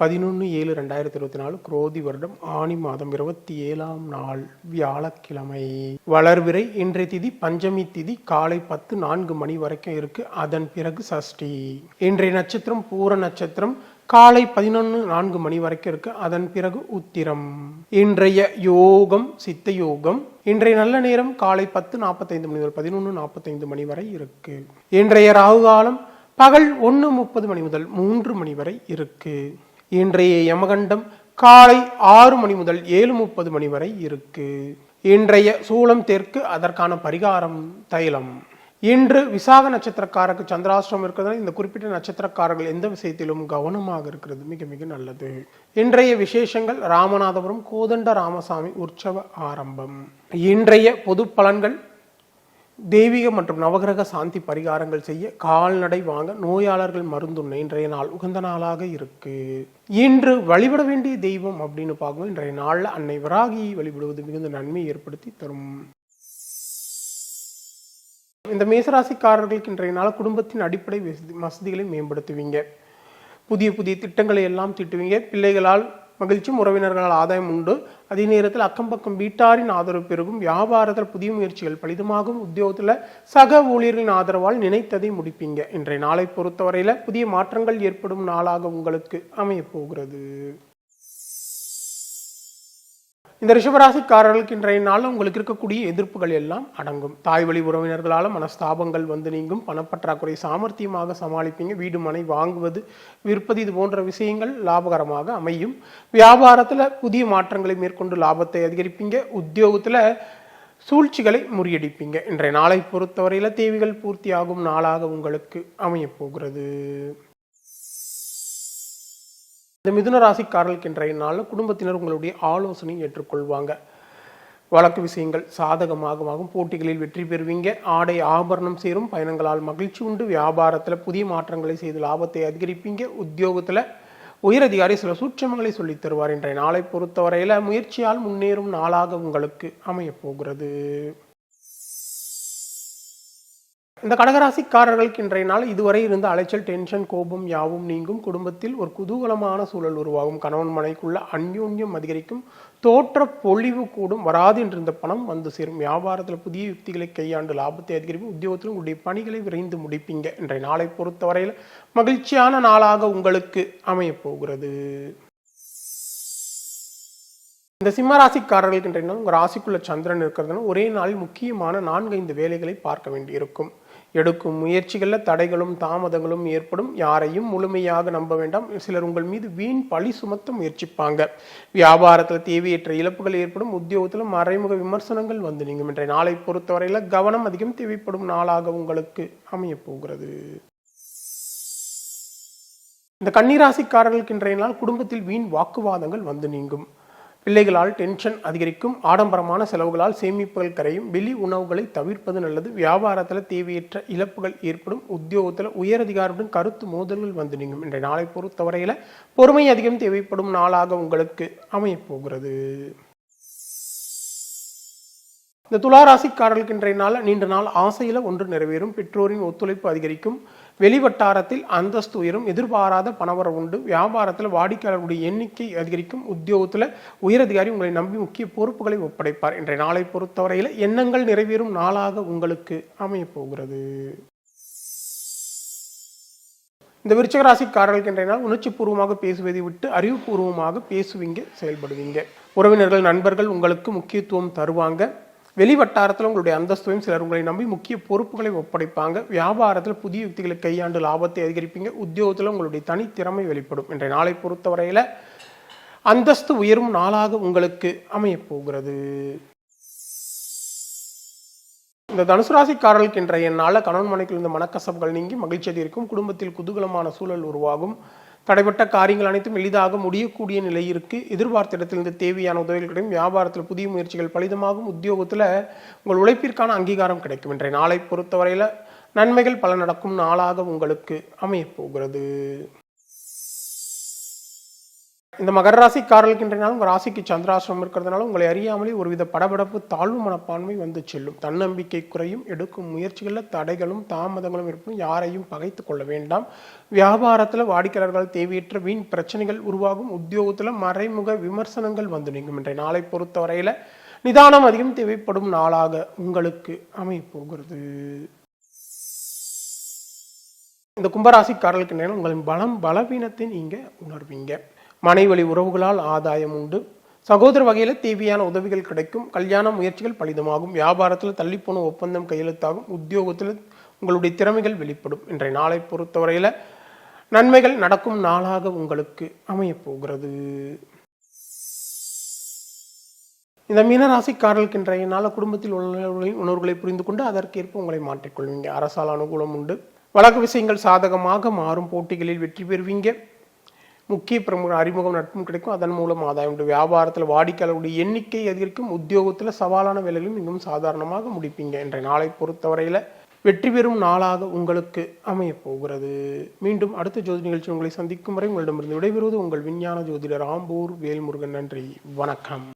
பதினொன்று ஏழு ரெண்டாயிரத்தி இருபத்தி நாலு குரோதி வருடம் ஆணி மாதம் இருபத்தி ஏழாம் நாள் வியாழக்கிழமை. வளர்விரை இன்றைய திதி பஞ்சமி திதி காலை பத்து நான்கு மணி வரைக்கும் இருக்கு. அதன் பிறகு சஷ்டி. இன்றைய நட்சத்திரம் பூர நட்சத்திரம் காலை பதினொன்று நான்கு மணி வரைக்கும் இருக்கு. அதன் பிறகு உத்திரம். இன்றைய யோகம் சித்த யோகம் இன்றைய நல்ல நேரம் காலை பத்து நாற்பத்தைந்து மணி முதல் பதினொன்று நாற்பத்தைந்து மணி வரை இருக்கு. இன்றைய ராகு காலம் பகல் ஒன்று முப்பது மணி முதல் மூன்று மணி வரை இருக்கு. இன்றைய யமகண்டம் காலை ஆறு மணி முதல் ஏழு முப்பது மணி வரை இருக்கு. இன்றைய சூளம் தெற்கு அதற்கான பரிகாரம் தைலம். இன்று விசாக நட்சத்திரக்காரருக்கு சந்திராஷ்டிரம் இருக்கிறதுனால இந்த குறிப்பிட்ட நட்சத்திரக்காரர்கள் எந்த விஷயத்திலும் கவனமாக இருக்கிறது. மிக மிக நல்லது. இன்றைய விசேஷங்கள் ராமநாதபுரம் கோதண்ட ராமசாமி உற்சவ ஆரம்பம். இன்றைய பொது பலன்கள் தெய்வீக மற்றும் நவகிரக சாந்தி பரிகாரங்கள் செய்ய கால்நடை வாங்க நோயாளர்கள் மருந்துண்ண இன்றைய நாள் உகந்த நாளாக இருக்கு. இன்று வழிபட வேண்டிய தெய்வம் அப்படின்னு பார்க்கும்போது இன்றைய நாளில் அன்னை வராகியை வழிபடுவது மிகுந்த நன்மை ஏற்படுத்தி தரும். இந்த மேசராசிக்காரர்களுக்கு இன்றைய நாள் குடும்பத்தின் அடிப்படை வசதி வசதிகளை மேம்படுத்துவீங்க. புதிய புதிய திட்டங்களை எல்லாம் தீட்டுவீங்க. பிள்ளைகளால் மகிழ்ச்சியும் உறவினர்களால் ஆதாயம் உண்டு. அதே நேரத்தில் அக்கம் பக்கம் வீட்டாரின் ஆதரவு பெருகும். வியாபாரத்தில் புதிய முயற்சிகள் பலிதமாகும். உத்தியோகத்தில் சக ஊழியர்களின் ஆதரவால் நினைத்ததை முடிப்பீங்க. இன்றைய நாளை பொறுத்தவரையில் புதிய மாற்றங்கள் ஏற்படும் நாளாக உங்களுக்கு அமையப் போகிறது. இந்த ரிஷபராசிக்காரர்களுக்கு இன்றைய நாளில் உங்களுக்கு இருக்கக்கூடிய எதிர்ப்புகள் எல்லாம் அடங்கும். தாய் வழி உறவினர்களால் மனஸ்தாபங்கள் வந்து நீங்கும். பணப்பற்றாக்குறை சாமர்த்தியமாக சமாளிப்பீங்க. வீடு மனை வாங்குவது விற்பது இது போன்ற விஷயங்கள் லாபகரமாக அமையும். வியாபாரத்தில் புதிய மாற்றங்களை மேற்கொண்டு லாபத்தை அதிகரிப்பீங்க. உத்தியோகத்தில் சூழ்ச்சிகளை முறியடிப்பீங்க. இன்றைய நாளை பொறுத்தவரையில் தேவைகள் பூர்த்தியாகும் நாளாக உங்களுக்கு அமையப் போகிறது இந்த மிதுன ராசிக்காரர்களுக்கு இன்றைய நாளில் குடும்பத்தினர் உங்களுடைய ஆலோசனை ஏற்றுக்கொள்வாங்க. வழக்கு விஷயங்கள் சாதகமாகவும் போட்டிகளில் வெற்றி பெறுவீங்க. ஆடை ஆபரணம் சேரும். பயணங்களால் மகிழ்ச்சி உண்டு. வியாபாரத்தில் புதிய மாற்றங்களை செய்து லாபத்தை அதிகரிப்பீங்க. உத்தியோகத்தில் உயரதிகாரி சில சூட்சமங்களை சொல்லித் தருவார். இன்றைய நாளை பொறுத்தவரையில் முயற்சியால் முன்னேறும் நாளாக உங்களுக்கு அமையப் போகிறது. இந்த கடகராசிக்காரர்களுக்கு இன்றைய நாள் இதுவரை இருந்த அலைச்சல் டென்ஷன் கோபம் யாவும் நீங்கும். குடும்பத்தில் ஒரு குதூகலமான சூழல் உருவாகும். கணவன் மனைக்குள்ள அந்யோன்யம் அதிகரிக்கும். தோற்ற பொழிவு கூடும். வராது என்றிருந்த பணம் வந்து சேரும். வியாபாரத்தில் புதிய யுக்திகளை கையாண்டு லாபத்தை அதிகரிக்கும் உத்தியோகத்தில் உங்களுடைய பணிகளை விரைந்து முடிப்பீங்க. இன்றைய நாளை பொறுத்தவரையில் மகிழ்ச்சியான நாளாக உங்களுக்கு அமையப் போகிறது இந்த சிம்ம ராசிக்காரர்களுக்கு இன்றைய நாள் உங்கள் ராசிக்குள்ள சந்திரன் இருக்கிறதுனால ஒரே நாளில் முக்கியமான நான்கைந்து வேலைகளை பார்க்க வேண்டியிருக்கும். எடுக்கும் முயற்சிகளில் தடைகளும் தாமதங்களும் ஏற்படும். யாரையும் முழுமையாக நம்ப வேண்டாம். சிலர் உங்கள் மீது வீண் பழி சுமத்த முயற்சிப்பாங்க. வியாபாரத்தில் தேவையற்ற இழப்புகள் ஏற்படும். உத்தியோகத்தில் மறைமுக விமர்சனங்கள் வந்து நீங்கும். இன்றைய நாளை பொறுத்தவரையில் கவனம் அதிகம் தேவைப்படும் நாளாக உங்களுக்கு அமையப்போகிறது. இந்த கன்னிராசிக்காரர்களுக்கு இன்றைய நாள் குடும்பத்தில் வீண் வாக்குவாதங்கள் வந்து நீங்கும். பிள்ளைகளால் டென்ஷன் அதிகரிக்கும். ஆடம்பரமான செலவுகளால் சேமிப்புகள் கரையும். வெளி உணவுகளை தவிர்ப்பது நல்லது. வியாபாரத்தில் தேவையற்ற இழப்புகள் ஏற்படும். உத்தியோகத்தில் உயரதிகாரியுடன் கருத்து மோதல்கள் வந்து நீங்கும். இன்றைய நாளை பொறுத்தவரையில் பொறுமை அதிகம் தேவைப்படும் நாளாக உங்களுக்கு அமையப்போகிறது இந்த துளாராசிக்காரர்களுக்கு இன்றைய நாள் நீண்ட நாள் ஆசையில் ஒன்று நிறைவேறும். பெற்றோரின் ஒத்துழைப்பு அதிகரிக்கும். வெளிவட்டாரத்தில் அந்தஸ்து உயரும் எதிர்பாராத பணவர உண்டு. வியாபாரத்தில் வாடிக்கையாளர்களுடைய எண்ணிக்கை அதிகரிக்கும். உத்தியோகத்தில் உயரதிகாரி உங்களை நம்பி முக்கிய பொறுப்புகளை ஒப்படைப்பார். இன்றைய நாளை பொறுத்தவரையில் எண்ணங்கள் நிறைவேறும் நாளாக உங்களுக்கு அமையப்போகிறது. இந்த விருச்சக ராசிக்காரர்களுக்கு இன்றைய நாள் உணர்ச்சி பூர்வமாக பேசுவதை விட்டு அறிவுபூர்வமாக பேசுவீங்க செயல்படுவீங்க. உறவினர்கள் நண்பர்கள் உங்களுக்கு முக்கியத்துவம் தருவாங்க. வெளி வட்டாரத்தில் உங்களுடைய அந்தஸ்தையும் சிலர் உங்களை நம்பி முக்கிய பொறுப்புகளை ஒப்படைப்பாங்க. வியாபாரத்தில் புதிய யுக்திகளை கையாண்டு லாபத்தை அதிகரிப்பீங்க. உத்தியோகத்தில் உங்களுடைய தனித்திறமை வெளிப்படும். இன்றைய நாளை பொறுத்தவரையில் அந்தஸ்து உயரும் நாளாக உங்களுக்கு அமையப்போகிறது இந்த தனுசு ராசிக்காரர்களுக்கு இன்றைய நாளில் கணவன் மனைக்குள் இருந்த மனக்கசப்புகள் நீங்கி மகிழ்ச்சி அதிகரிக்கும் குடும்பத்தில் குதூகலமான சூழல் உருவாகும். தடைப்பட்ட காரியங்கள் அனைத்தும் எளிதாக முடியக்கூடிய நிலை இருக்கு. எதிர்பார்த்த இடத்திலிருந்து தேவையான உதவிகள் கிடைக்கும். வியாபாரத்தில் புதிய முயற்சிகள் பலிதமாகும். உத்தியோகத்தில் உங்கள் உழைப்பிற்கான அங்கீகாரம் கிடைக்கும் இன்றைய நாளை பொறுத்தவரையில் நன்மைகள் பல நடக்கும் நாளாக உங்களுக்கு அமையப் போகிறது. இந்த மகர ராசிக்காரர்களுக்கு இன்றைய நாள் உங்கள் ராசிக்கு சந்திராசிரமம் இருக்கிறதுனால உங்களை அறியாமலே ஒருவித படபடப்பு தாழ்வு மனப்பான்மை வந்து செல்லும். தன்னம்பிக்கை குறையும் எடுக்கும் முயற்சிகளில் தடைகளும் தாமதங்களும் இருக்கும் யாரையும் பகைத்து கொள்ள வேண்டாம். வியாபாரத்தில் வாடிக்கையாளர்கள் தேவையற்ற வீண் பிரச்சனைகள் உருவாகும். உத்தியோகத்தில் மறைமுக விமர்சனங்கள் வந்து நீங்கும். இன்றைய நாளை பொறுத்தவரையில் நிதானம் அதிகம் தேவைப்படும் நாளாக உங்களுக்கு அமைப்போகிறது இந்த கும்பராசிக்காரர்களுக்கு நேரம் உங்களின் பலம் பலவீனத்தை நீங்கள் உணர்வீங்க. மனைவழி உறவுகளால் ஆதாயம் உண்டு. சகோதர வகையில் தேவையான உதவிகள் கிடைக்கும். கல்யாண முயற்சிகள் பலிதமாகும். வியாபாரத்தில் தள்ளிப்போன ஒப்பந்தம் கையெழுத்தாகும். உத்தியோகத்தில் உங்களுடைய திறமைகள் வெளிப்படும். இன்றைய நாளை பொறுத்தவரையில் நன்மைகள் நடக்கும் நாளாக உங்களுக்கு அமையப்போகிறது. இந்த மீனராசிக்காரர்களுக்கு இன்றைய நாள குடும்பத்தில் உள்ளவர்களின் உணர்வுகளை புரிந்து கொண்டு அதற்கேற்ப உங்களை மாற்றிக்கொள்வீங்க. அரசால் அனுகூலம் உண்டு. வழக்கு விஷயங்கள் சாதகமாக மாறும். போட்டிகளில் வெற்றி பெறுவீங்க. முக்கிய பிரமுக அறிமுகம் நட்பும் கிடைக்கும். அதன் மூலம் ஆதாயம் உண்டு. வியாபாரத்தில் வாடிக்கையாளருடைய எண்ணிக்கை அதிகரிக்கும். உத்தியோகத்தில் சவாலான வேலைகளும் மிகவும் சாதாரணமாக முடிப்பீங்க என்ற நாளை பொறுத்தவரையில் வெற்றி பெறும் நாளாக உங்களுக்கு அமையப் போகிறது மீண்டும் அடுத்த ஜோதி நிகழ்ச்சி உங்களை சந்திக்கும் வரை உங்களிடமிருந்து விடைபெறுவது உங்கள் விஞ்ஞான ஜோதிடர் ஆம்பூர் வேல்முருகன் நன்றி. வணக்கம்.